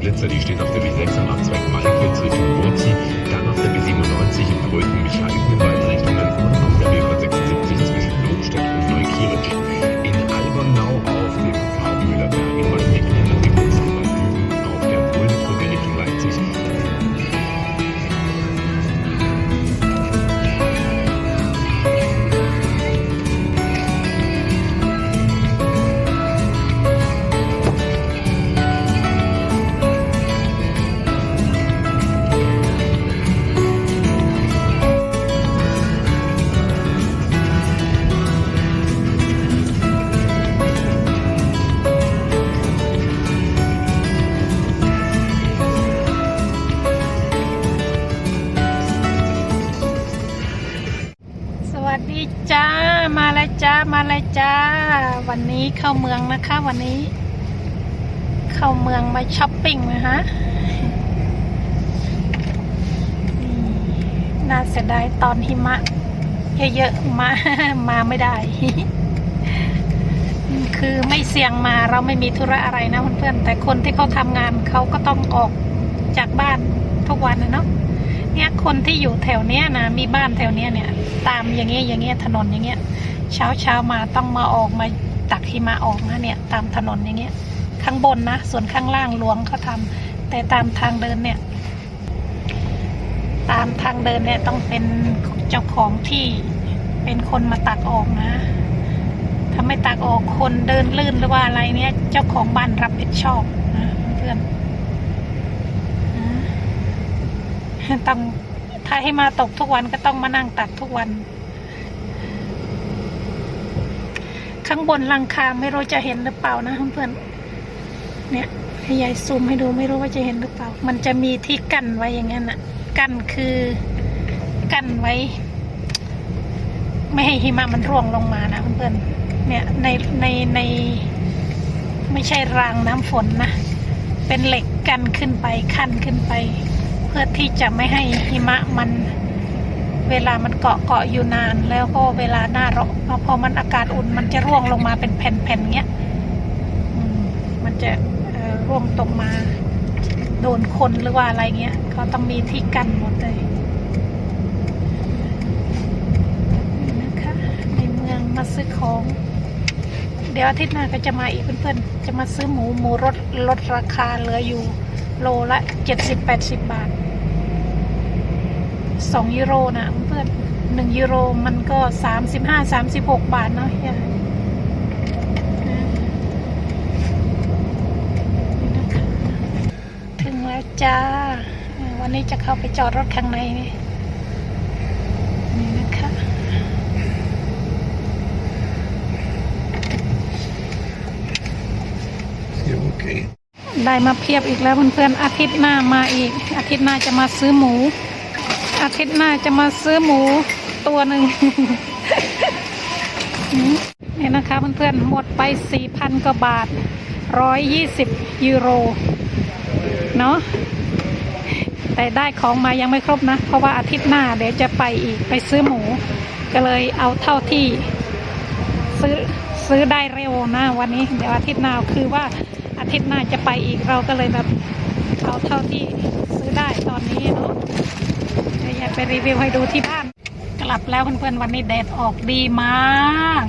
Blitzer, die steht auf der B6 am Abzweig Mannekitz Richtung Wurzen, dann auf der B97 in Bröthen, Mechaniken วันนี้เข้าเมืองนะคะวันนี้ เข้าเมืองมาช้อปปิ้งนะคะนี่น่าเสียดายตอนหิมะเยอะๆมา มาไม่ได้ คือไม่เสี่ยงมาเราไม่มีธุระอะไรนะเพื่อนๆแต่คนที่เขาทำงานเขาก็ต้องออกจากบ้านทุกวันนะเนาะเนี่ยคนที่อยู่แถวเนี้ยนะมีบ้านแถวเนี้ยเนี่ย ตามอย่างเงี้ยอย่างเงี้ยถนนอย่างเงี้ย เช้าเช้ามาต้องมาออกมา ตักหิมะออกนะเนี่ย ตามถนนอย่างเงี้ย ข้างบนนะ ส่วนข้างล่างหลวงเขาทำแต่ตามทางเดินเนี่ย ตามทางเดินเนี่ยต้องเป็นเจ้าของที่เป็นคนมาตักออกนะถ้าไม่ตักออกคนเดินลื่นหรือว่าอะไรเนี่ย เจ้าของบ้านรับผิดชอบนะเพื่อนนะต้องถ้าให้มาตกทุกวันก็ต้องมานั่งตักทุกวัน ข้างบนลังคาไม่รู้จะเห็นหรือเปล่านะเพื่อนๆเนี่ยให้ยายซูมให้ดูไม่รู้ว่าจะเห็นหรือเปล่า มันจะมีที่กั้นไว้อย่างนั้นน่ะ กั้นคือกั้นไว้ ไม่ให้หิมะมันร่วงลงมานะเพื่อนๆเนี่ยในในในไม่ใช่รางน้ำฝนนะเป็นเหล็กกันขึ้นไปขั้นขึ้นไป เพื่อที่จะไม่ให้หิมะมัน เวลามันเกาะเกาะอยู่นาน แล้วก็เวลาหน้าร้อนพอมันอากาศอุ่นมันจะร่วงลงมาเป็นแผ่นๆเงี้ยมันจะร่วงตรงมา โดนคนหรือว่าอะไรเงี้ยเขาต้องมีที่กันหมดเลยนะคะในเมืองมาซื้อของ เดี๋ยวอาทิตย์หน้าก็จะมาอีกเพื่อนๆ จะมาซื้อหมูหมูลดลดราคาเหลืออยู่โลละเจ็ดสิบแปดสิบบาท สองยูโรนะเพื่อนหนึ่งยูโรมันก็สามสิบห้าสามสิบหกบาทเนาะอย่านี่นะคะถึงแล้วจ้า วันนี้จะเข้าไปจอดรถข้างในนี่นี่นะคะ Ja, okay. ได้มาเพียบอีกแล้วเพื่อนๆอาทิตย์หน้ามาอีก อาทิตย์หน้าจะมาซื้อหมู อาทิตย์หน้าจะมาซื้อหมูตัวหนึ่งเนี่ยนะคะเพื่อนๆหมดไปสี่พันกว่าบาทร้อยยี่สิบยูโร เนาะแต่ได้ของมายังไม่ครบนะ เพราะว่าอาทิตย์หน้าเดี๋ยวจะไปอีกไปซื้อหมู ก็เลยเอาเท่าที่ซื้อซื้อได้เร็วนะวันนี้ เดี๋ยวอาทิตย์หน้าคือว่าอาทิตย์หน้าจะไปอีกเราก็เลยแบบเอาเท่าที่ซื้อได้ตอนนี้เนาะ อยากไปรีวิวให้ดูที่บ้าน กลับแล้วเพื่อนๆวันนี้แดดออกดีมาก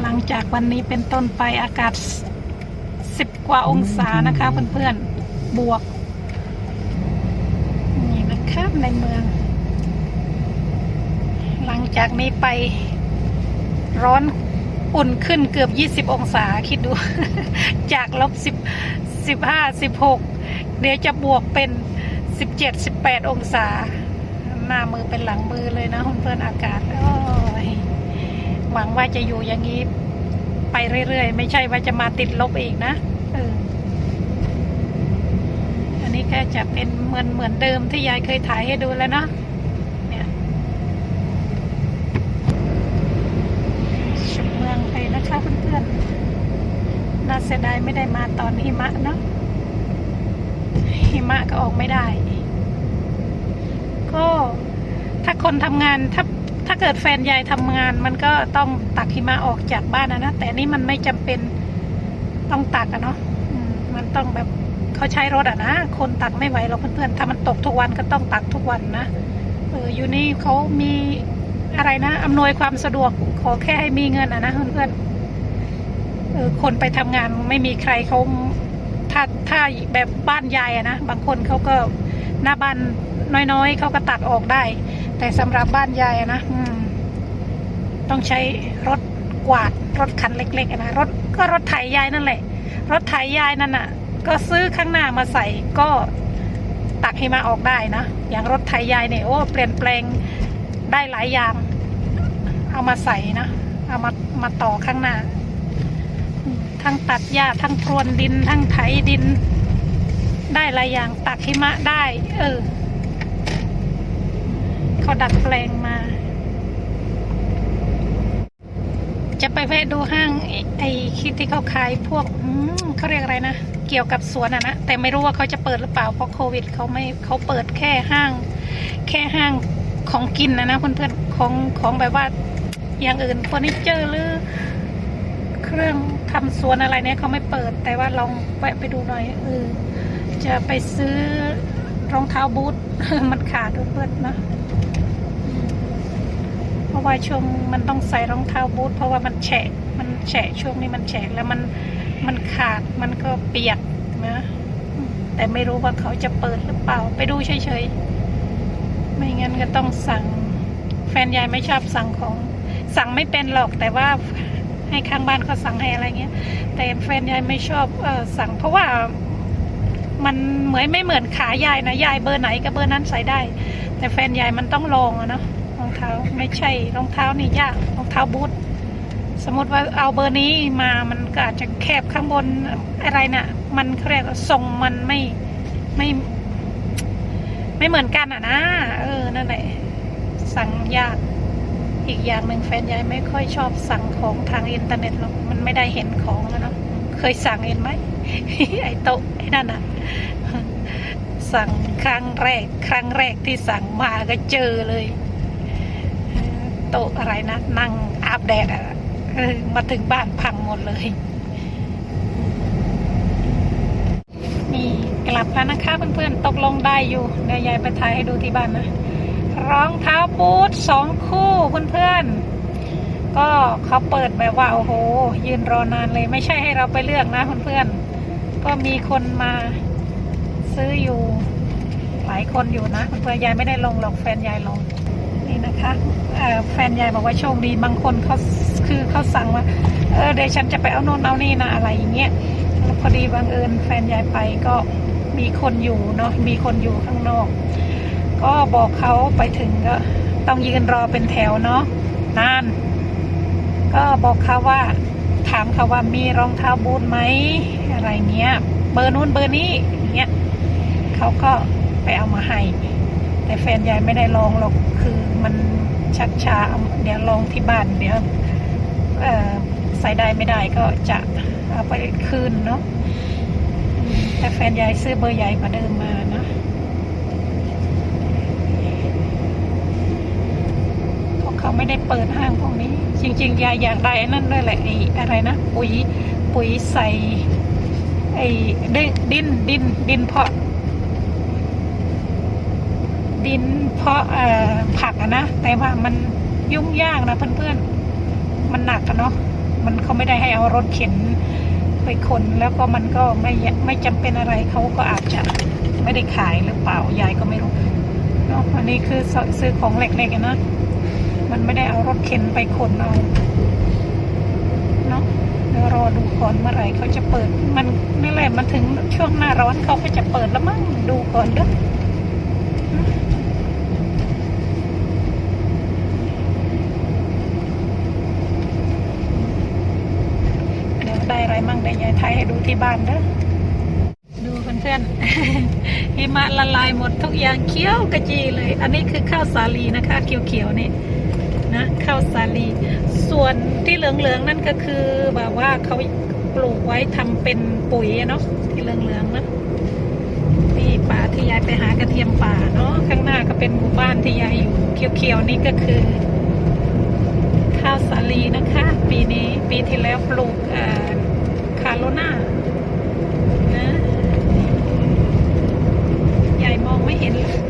หลังจากวันนี้เป็นต้นไปอากาศสิบกว่าองศานะคะเพื่อนๆบวก นี่นะคะในเมือง หลังจากนี้ไปร้อนอุ่นขึ้นเกือบ 20 องศาคิดดู จากลบ10 15 16 เดี๋ยวจะบวกเป็น 17 18องศา หน้ามือเป็นหลังมือเลยนะเพื่อนๆอากาศโอ้ยหวังว่าจะอยู่อย่างนี้ ไปเรื่อยๆ ไม่ใช่ว่าจะมาติดลบอีกนะเอออันนี้ก็จะเป็นเหมือนเหมือนเดิมที่ยายเคยถ่ายให้ดูแล้วเนาะเนี่ยชมเมืองไปนะคะเพื่อนๆน่าเสียดายไม่ได้มาตอนหิมะเนาะ หิมะก็ออกไม่ได้ ก็ถ้าคนทำงานถ้าถ้าเกิดแฟนยายทำงาน มันก็ต้องตักหิมะออกจากบ้านนะนะแต่นี่มันไม่จำเป็นต้องตักอะเนาะมันต้องแบบเขาใช้รถอะนะ คนตักไม่ไหวหรอกเพื่อนๆถ้ามันตกทุกวันก็ต้องตักทุกวันนะเอออยู่นี่เขามีอะไรนะอำนวยความสะดวกขอแค่ให้มีเงินอะนะเพื่อนๆเออคนไปทำงานไม่มีใครเขา ถ้าถ้าแบบบ้านยายอะนะบางคนเขาก็หน้าบ้านน้อยๆเขาก็ตักออกได้ แต่สำหรับบ้านยายอะนะต้องใช้รถกวาดรถคันเล็กๆนะรถก็รถไถยายนั่นแหละ รถไถยายนั่นน่ะ ก็ซื้อข้างหน้ามาใส่ก็ตักให้มาออกได้นะอย่างรถไถยายเนี่ยโอ้เปลี่ยนแปลงได้หลายอย่าง เอามาใส่นะเอามามาต่อข้างหน้า ทั้งตัดหญ้าทั้งพรวนดิน ทั้งไถดิน ได้หลายอย่างตักหิมะได้ เออเขาดัดแปลงมา จะไปแวะดูห้างไอ้คิดที่เขาขายพวกเขาเรียกอะไรนะ เกี่ยวกับสวนอะนะ แต่ไม่รู้ว่าเขาจะเปิดหรือเปล่าเพราะโควิดเขาไม่เขาเปิดแค่ห้าง แค่ห้างของกินนะนะเพื่อนๆของของแบบว่าอย่างอื่นเฟอร์นิเจอร์หรือ เครื่องทำสวนอะไรเนี่ยเขาไม่เปิด แต่ว่าลองแวะไปดูหน่อยเออจะไปซื้อรองเท้าบูทมันขาดด้วยเพื่อนนะเพราะว่าช่วงมันต้องใส่รองเท้าบูทเพราะว่ามันแฉะมันแฉะช่วงนี้มันแฉะแล้วมันมันขาดมันก็เปียกนะแต่ไม่รู้ว่าเขาจะเปิดหรือเปล่า ไปดูเฉยๆไม่งั้นก็ต้องสั่ง แฟนยายไม่ชอบสั่งของ สั่งไม่เป็นหรอกแต่ว่า ให้ข้างบ้านเขาสั่งให้อะไรเงี้ย แต่แฟนยายไม่ชอบอสั่งเพราะว่ามันเหมือนไม่เหมือนขายายนะยายเบอร์ไหนก็เบอร์นั้นใส่ได้ แต่แฟนยายมันต้องลองอะเนาะรองเท้าไม่ใช่รองเท้านี่ยากรองเท้าบูทสมมติว่าเอาเบอร์นี้มามันก็อาจจะแคบข้างบนอะไรนะ่ะ มันเรียกทรงมันไม่ไม่ไม่เหมือนกันอะนะ เออ นั่นแหละ สั่งยาก อีกอย่างหนึ่งแฟนยายไม่ค่อยชอบสั่งของทางอินเทอร์เน็ตหรอกมันไม่ได้เห็นของอะเนาะเคยสั่งเห็นไหมไอ้โต๊ะไอ้นั่นอะสั่งครั้งแรก ครั้งแรกที่สั่งมาก็เจอเลย โต๊ะอะไรนะนั่งอาบแดดอะมาถึงบ้านพังหมดเลย นี่กลับแล้วนะคะเพื่อนๆตกลงได้อยู่เดี๋ยวยายไปถ่ายให้ดูที่บ้านนะ รองเท้าบูทสองคู่เพื่อนๆ ก็เขาเปิดแบบว่าโอ้โห ยืนรอนานเลยไม่ใช่ให้เราไปเลือกนะเพื่อนๆ ก็มีคนมาซื้ออยู่หลายคนอยู่นะเพื่อนยายไม่ได้ลงหรอกแฟนยายลงนี่นะคะแฟนยายบอกว่าโชคดีบางคนเขาคือเขาสั่งว่าเออเดี๋ยวฉันจะไปเอาโน่นเอานี่นะอะไรอย่างเงี้ยพอดีบังเอิญแฟนยายไปก็มีคนอยู่เนาะมีคนอยู่ข้างนอก ก็บอกเขาไปถึงก็ต้องยืนรอเป็นแถวเนาะนาน ก็บอกเขาว่า ถามเขาว่ามีรองเท้าบูทไหมอะไรเงี้ย เบอร์นู้นเบอร์นี้อย่างเงี้ยเขาก็ไปเอามาให้ แต่แฟนยายไม่ได้ลองหรอกคือมันชักช้าเดี๋ยวลองที่บ้านเดี๋ยวใส่ได้ไม่ได้ก็จะเอาไปคืนเนาะแต่แฟนยายซื้อเบอร์ใหญ่กว่าเดิมมานะเพราะเขา ไม่ได้เปิดห้างพวกนี้ จริง ๆ ยายอยากได้นั่นด้วยแหละไอ้อะไรนะ ปุ๋ยปุ๋ยใส่ไอ้ดินดินดินดินเพาะ ดินเพาะผักอะนะ แต่ว่ามันยุ่งยากนะเพื่อนๆ มันหนักอะเนาะมันเขาไม่ได้ให้เอารถเข็นไปขนแล้วก็มันก็ไม่ไม่จำเป็นอะไรเขาก็อาจจะไม่ได้ขายหรือเปล่ายายก็ไม่รู้เนาะอันนี้คือซื้อของเล็กๆนะ มันไม่ได้เอารถเข็นไปขนเอาเนาะเดี๋ยวรอดูก่อนเมื่อไหร่เขาจะเปิด มันนี่แหละมันถึงช่วงหน้าร้อนเขาก็จะเปิดแล้วมั้งดูก่อนเด้อได้อะไรมั่งได้ยายไทยให้ดูที่บ้านเด้อดูเพื่อนๆหิมะละลายหมดทุกอย่างเขียวกระจีเลย อันนี้คือข้าวสาลีนะคะ เขียวๆนี่ นะข้าวสาลี ส่วนที่เหลืองๆนั่นก็คือแบบว่าเขาปลูกไว้ทำเป็นปุ๋ยเนาะที่เหลืองๆนะที่ป่าที่ยายไปหากระเทียมป่าเนาะข้างหน้าก็เป็นหมู่บ้านที่ยายอยู่เขียวๆนี่ก็คือ ข้าวสาลีนะคะ ปีนี้ปีที่แล้วปลูกคาโลนานะยายมองไม่เห็นเลย